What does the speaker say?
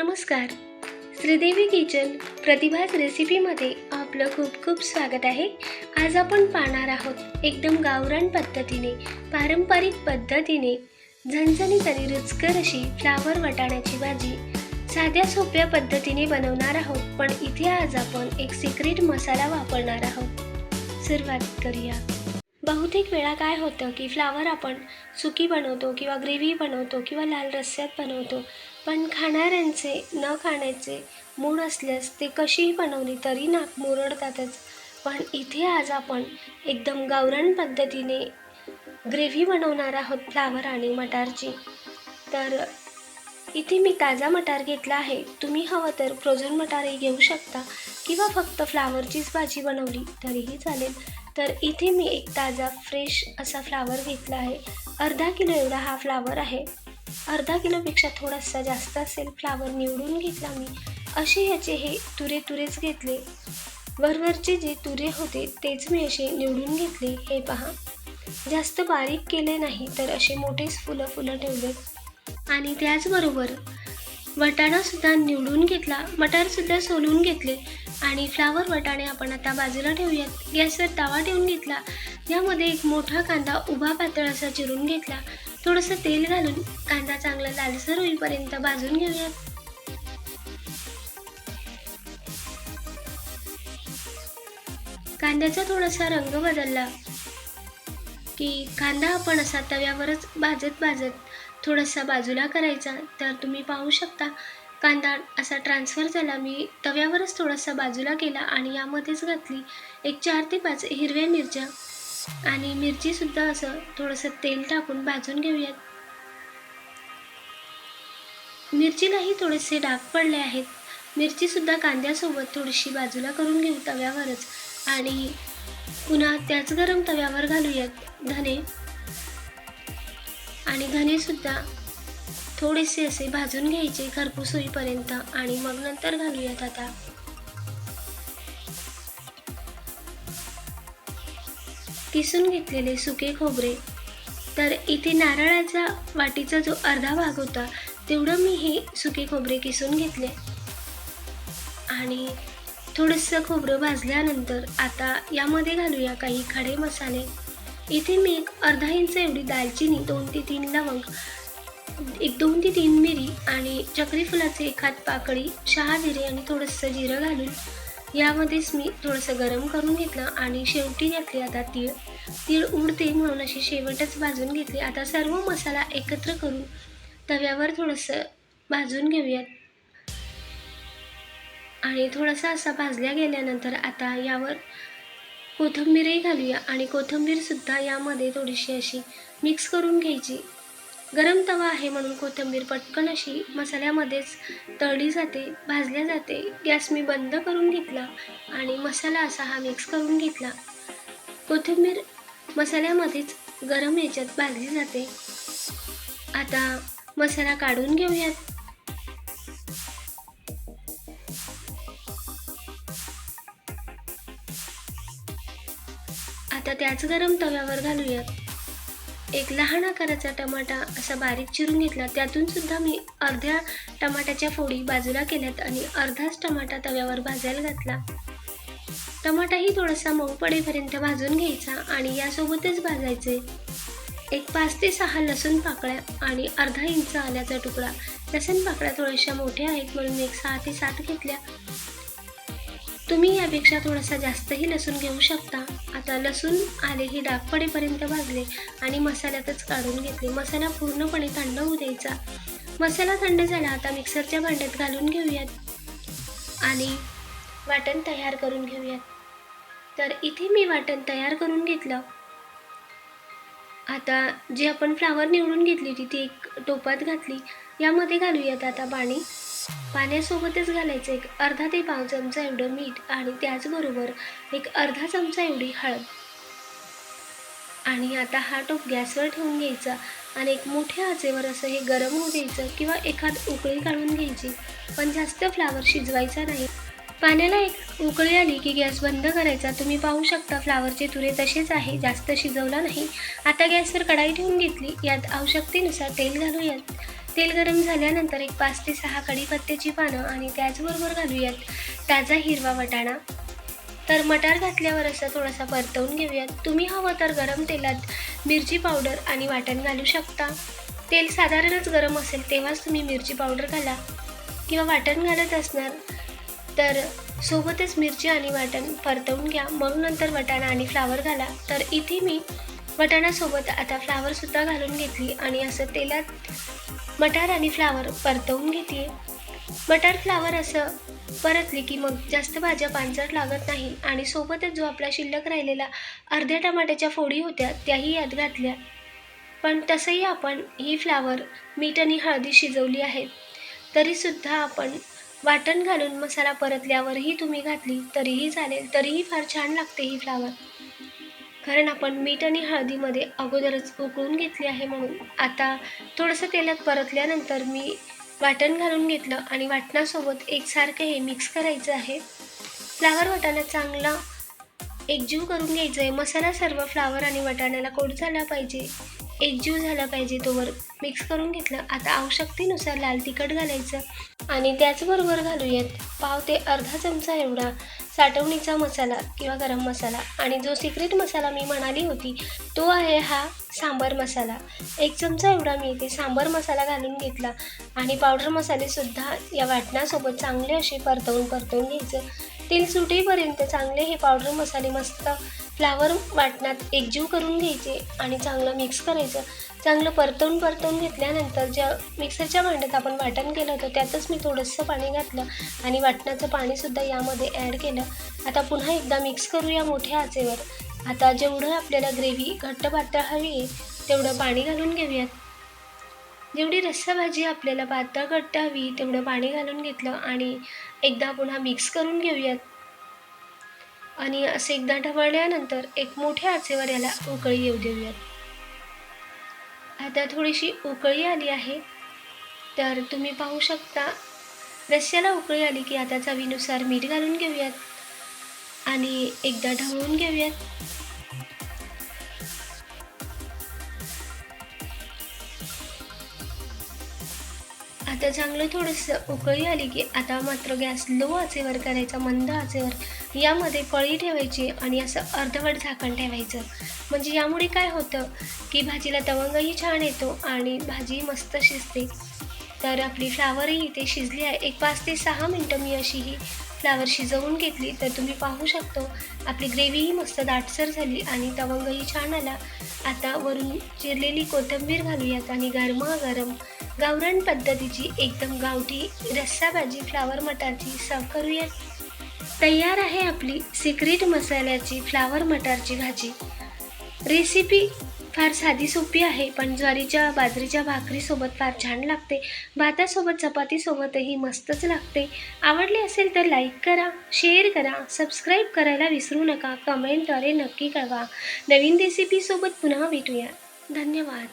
नमस्कार. श्रीदेवी किचन प्रतिभाच रेसिपीमध्ये आपलं खूप खूप स्वागत आहे. आज आपण पाहणार आहोत एकदम गावरान पद्धतीने पारंपरिक पद्धतीने झणझणीत आणि रुचकर अशी फ्लावर वटाण्याची भाजी साध्या सोप्या पद्धतीने बनवणार आहोत. पण इथे आज आपण एक सिक्रेट मसाला वापरणार आहोत. सुरुवात करूया. बहुतेक वेळा काय होतं की फ्लावर आपण सुकी बनवतो किंवा ग्रेव्ही बनवतो किंवा लाल रस्स्यात बनवतो. पण खाणाऱ्यांचे न खाण्याचे मूड असल्यास ते कशीही बनवली तरी नाक मुरडतातच. पण इथे आज आपण एकदम गावरान पद्धतीने ग्रेव्ही बनवणार आहोत फ्लावर आणि मटारची. तर इथे मी ताजा मटार घेतला आहे. तुम्ही हवं तर फ्रोझन मटारही घेऊ शकता किंवा फक्त फ्लावरचीच भाजी बनवली तरीही चालेल. तर इथे मी एक ताजा फ्रेश असा फ्लावर घेतला आहे. अर्धा किलो एवढा हा फ्लावर आहे. अर्धा किलोपेक्षा थोडासा जास्त असेल फ्लावर निवडून घेतला मी. असे याचे हे तुरे तुरेच घेतले. वरवरचे जे तुरे होते तेच मी असे निवडून घेतले. हे पहा. जास्त बारीक केले नाही तर असे मोठेच फुलं फुलं ठेवलेत. आणि त्याचबरोबर वटाणासुद्धा निवडून घेतला. मटारसुद्धा सोलून घेतले. आणि फ्लावर वटाणे आपण आता बाजूला ठेवूयात. गॅसवर तवा ठेवून घेतला. यामध्ये एक मोठा कांदा उभा पातळ असा चिरून घेतला. थोडंसं तेल घालून कांदा चांगला लालसर होईपर्यंत भाजून घेऊयात. कांद्याचा थोडासा रंग बदलला की कांदा आपण असा तव्यावरच भाजत भाजत थोडासा बाजूला करायचा. तर तुम्ही पाहू शकता कांदा असा ट्रान्सफर झाला. मी तव्यावरच थोडासा बाजूला केला आणि यामध्येच घातली एक चार ते पाच हिरव्या मिरच्या. आणि मिरचीसुद्धा असं थोडंसं तेल टाकून भाजून घेऊयात. मिरचीलाही थोडेसे डाग पडले आहेत. मिरचीसुद्धा कांद्यासोबत थोडीशी बाजूला करून घेऊ तव्यावरच. आणि पुन्हा त्याच गरम तव्यावर घालूयात धने. आणि धनेसुद्धा थोडेसे असे भाजून घ्यायचे खरपूस होईपर्यंत. आणि मग नंतर घालूयात आता. किसून घेतलेले सुके खोबरे. तर इथे नारळाचा वाटीचा जो अर्धा भाग होता तेवढं मी हे सुके खोबरे किसून घेतले. आणि थोडंसं खोबरं भाजल्यानंतर आता यामध्ये घालूया काही खडे मसाले. इथे मी एक अर्धा इंच एवढी दालचिनी दोन ते तीन लवंग एक दोन ते तीन मिरी आणि चक्रीफुलाचे एखाद पाकळी शहा जिरे आणि थोडंसं जिरं घालून यामध्येच मी थोडंसं गरम करून घेतलं आणि शेवटी घातली आता तीळ. तीळ उडते म्हणून अशी शेवटच भाजून घेतली. आता सर्व मसाला एकत्र करून तव्यावर थोडंसं भाजून घेऊयात. आणि थोडासा असा भाजल्या गेल्यानंतर आता यावर कोथिंबीरही घालूया. आणि कोथिंबीरसुद्धा यामध्ये थोडीशी अशी मिक्स करून घ्यायची. गरम तवा आहे म्हणून कोथिंबीर पटकन अशी मसाल्यामध्येच तळली जाते भाजल्या जाते. गॅस मी बंद करून घेतला आणि मसाला असा हा मिक्स करून घेतला. कोथिंबीर मसाल्यामध्येच गरम याच्यात भाजली जाते. आता मसाला काढून घेऊयात. आता त्याच गरम तव्यावर घालूयात. एक लहान आकाराचा टमाटा असा बारीक चिरून घेतला. त्यातून सुद्धा मी अर्ध्या टमाट्याच्या फोडी बाजूला केल्यात आणि अर्धाच टमाटा तव्यावर भाजायला घातला. टमाटाही थोडासा मऊ पडेपर्यंत भाजून घ्यायचा आणि यासोबतच भाजायचे. एक पाच ते सहा लसूण पाकळ्या आणि अर्धा इंच आल्याचा तुकडा. लसूण पाकळ्या थोड्याशा मोठ्या आहेत म्हणून एक सहा ते सात घेतल्या. तुम्ही यापेक्षा थोडासा जास्तही लसूण घेऊ शकता. आता लसूण आले ही डाग पडेपर्यंत भाजले आणि मसाल्यातच काढून घेतले. मसाला पूर्णपणे थंड होऊ द्यायचा. मसाला थंड झाला आता मिक्सरच्या भांड्यात घालून घेऊयात आणि वाटण तयार करून घेऊयात. तर इथे मी वाटण तयार करून घेतलं. आता जी आपण फ्लावर निवडून घेतली ती एक टोपात घातली. यामध्ये घालूयात आता पाणी. पाण्यासोबतच घालायचं एक अर्धा ते पाव चमचा एवढं मीठ आणि त्याचबरोबर एक अर्धा चमचा एवढी हळद. आणि आता हा टोप गॅसवर ठेवून घ्यायचा आणि एक मोठ्या आचेवर असं हे गरम होऊ द्यायचं किंवा एखाद उकळी काढून घ्यायची. पण जास्त फ्लावर शिजवायचा नाही. पाण्याला एक उकळी आली की गॅस बंद करायचा. तुम्ही पाहू शकता फ्लावरचे तुरे तसेच आहे जास्त शिजवला नाही. आता गॅसवर कढाई ठेवून घेतली. यात आवश्यकतेनुसार तेल घालूयात. तेल गरम झाल्यानंतर एक पाच ते सहा कढीपत्त्याची पानं आणि त्याचबरोबर घालूयात ताजा हिरवा वटाणा. तर मटार घातल्यावर असं थोडासा परतवून घेऊयात. तुम्ही हवं तर गरम तेलात मिरची पावडर आणि वाटण घालू शकता. तेल साधारणच गरम असेल तेव्हाच तुम्ही मिरची पावडर घाला किंवा वाटण घालत असणार तर सोबतच मिरची आणि वाटण परतवून घ्या. मग नंतर वटाणा आणि फ्लावर घाला. तर इथे मी वटाणासोबत आता फ्लावरसुद्धा घालून घेतली आणि असं तेलात मटार आणि फ्लावर परतवून घेते. मटार फ्लावर असं परतली की मग जास्त भाज्या पांचट लागत नाही आणि सोबतच जो आपला शिल्लक राहिलेला अर्ध्या टमाट्याच्या फोडी होत्या त्याही यात घातल्या. पण तसंही आपण ही फ्लावर मीठ आणि हळदी शिजवली आहेत तरीसुद्धा आपण वाटण घालून मसाला परतल्यावरही तुम्ही घातली तरीही चालेल तरीही फार छान लागते ही फ्लावर. कारण आपण मीठ आणि हळदीमध्ये अगोदरच उकळून घेतली आहे म्हणून. आता थोडंसं तेलात परतल्यानंतर मी वाटण घालून घेतलं आणि वाटणासोबत एकसारखं हे मिक्स करायचं आहे. फ्लावर वाटाणा चांगला एकजीव करून घ्यायचं आहे मसाला सर्व फ्लावर आणि वाटाण्याला कोट झाला पाहिजे. एकजीव झाला पाहिजे तोवर. मिक्स करून घेतलं. आता आवश्यकतेनुसार लाल तिखट घालायचं आणि त्याचबरोबर घालूयात पाव ते अर्धा चमचा एवढा साठवणीचा मसाला किंवा गरम मसाला. आणि जो सिक्रेट मसाला मी म्हणाली होती तो आहे हा सांबर मसाला. एक चमचा एवढा मी इथे सांबर मसाला घालून घेतला आणि पावडर मसालेसुद्धा या वाटणासोबत चांगले असे परतवून परतवून घ्यायचं. तेल सुटेपर्यंत चांगले हे पावडर मसाले मस्त फ्लावर वाटणात एकजीव करून घ्यायचे आणि चांगलं मिक्स करायचं. चांगलं परतवून परतवून घेतल्यानंतर ज्या मिक्सरच्या भांड्यात आपण वाटण केलं होतं त्यातच मी थोडंसं पाणी घातलं आणि वाटणाचं पाणीसुद्धा यामध्ये ॲड केलं. आता पुन्हा एकदा मिक्स करूया मोठ्या आचेवर. आता जेवढं आपल्याला ग्रेव्ही घट्ट पातळ हवी आहे तेवढं पाणी घालून घेऊयात. जेवढी रस्सा भाजी आपल्याला पातळ घट्ट हवी तेवढं पाणी घालून घेतलं आणि एकदा पुन्हा मिक्स करून घेऊयात. आणि असे एकदा ढवळल्यानंतर एक मोठ्या आचेवर याला उकळी येऊ देऊयात. आता थोडीशी उकळी आली आहे. तर तुम्ही पाहू शकता रस्स्याला उकळी आली की आता चवीनुसार मीठ घालून घेऊयात. आणि एकदा ढवळून घेऊयात. आता चांगलं थोडंसं उकळी आली की आता मात्र गॅस लो आचेवर करायचा मंद आचेवर. यामध्ये कळी ठेवायची आणि असं अर्धवट झाकण ठेवायचं. म्हणजे यामुळे काय होतं की भाजीला तवंगही छान येतो आणि भाजी मस्त शिजते. तर आपली फ्लावरही इथे शिजली आहे. एक पाच ते सहा मिनटं मी अशी ही फ्लावर शिजवून घेतली. तर तुम्ही पाहू शकतो आपली ग्रेव्हीही मस्त दाटसर झाली आणि तवंगही छान आला. आता वरून चिरलेली कोथिंबीर घालूयात आणि गरमागरम गावरान पद्धतीची एकदम गावठी रस्सा भाजी फ्लावर मटारची सर्व करूया तयार आहे आपली सिक्रेट मसाल्याची फ्लावर मटारची भाजी. रेसिपी फार साधी सोपी आहे पण ज्वारीच्या बाजरीच्या भाकरीसोबत फार छान लागते. भातासोबत चपातीसोबतही मस्तच लागते. आवडली असेल तर लाईक करा शेअर करा सबस्क्राईब करायला विसरू नका कमेंटद्वारे नक्की कळवा. नवीन रेसिपीसोबत पुन्हा भेटूया. धन्यवाद.